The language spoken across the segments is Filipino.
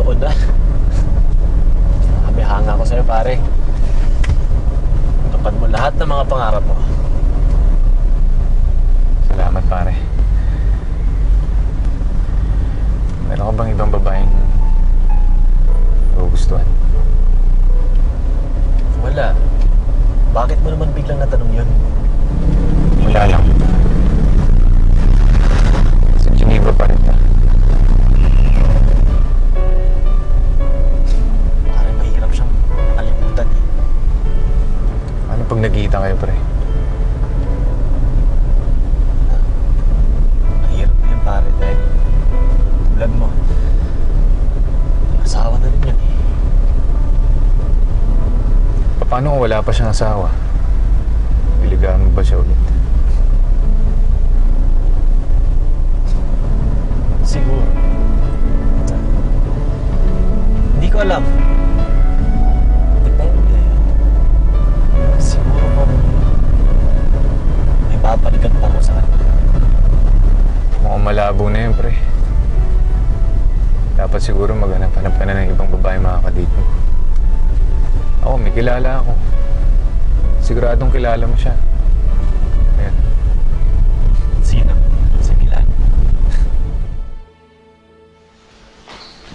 tuod ah. Sabi hanga ko sa'yo pare. Tupad mo lahat ng mga pangarap mo. Salamat pare. Meron ka bang ibang babaeng magugustuhan? Wala. Bakit mo naman biglang natanong yun? Wala lang. Pag nagkita kayo, pre? Mahirap yun pare dahil tulad mo. Asawa na rin yun eh. Paano kung wala pa siyang asawa? Biligaan mo ba siya ulit? Siguro. Hindi ko alam. Dapat siguro maghanap-hanap ka na ng ibang babae makakadate mo. Ako, may kilala ako. Siguradong kilala mo siya. Ayan. Sino? Sige lang.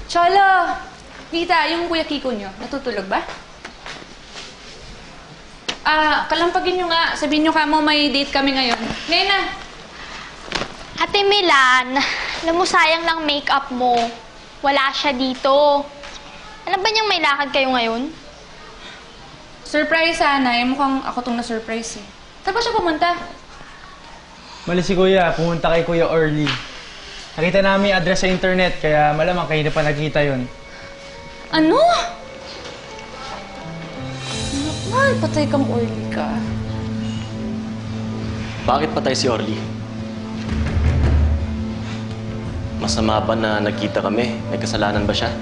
Cholo! Vita, yung Kuya Kiko nyo, natutulog ba? Ah, kalampagin nyo nga. Sabihin nyo ka mo may date kami ngayon. Ngayon na. Ate Milan, alam mo sayang lang makeup mo. Wala siya dito. Alam ba niyang may lakad kayo ngayon? Surprise sana. Eh, mukhang ako tong na-surprise eh. Saan ba siya pumunta? Mali si Kuya, pumunta kay Kuya Orly. Nakita namin yung address sa internet, kaya malamang kayo na pa nakita yun. Ano? Naku, patay kang Orly ka. Bakit patay si Orly? Masama ba na nagkita kami? May kasalanan ba siya?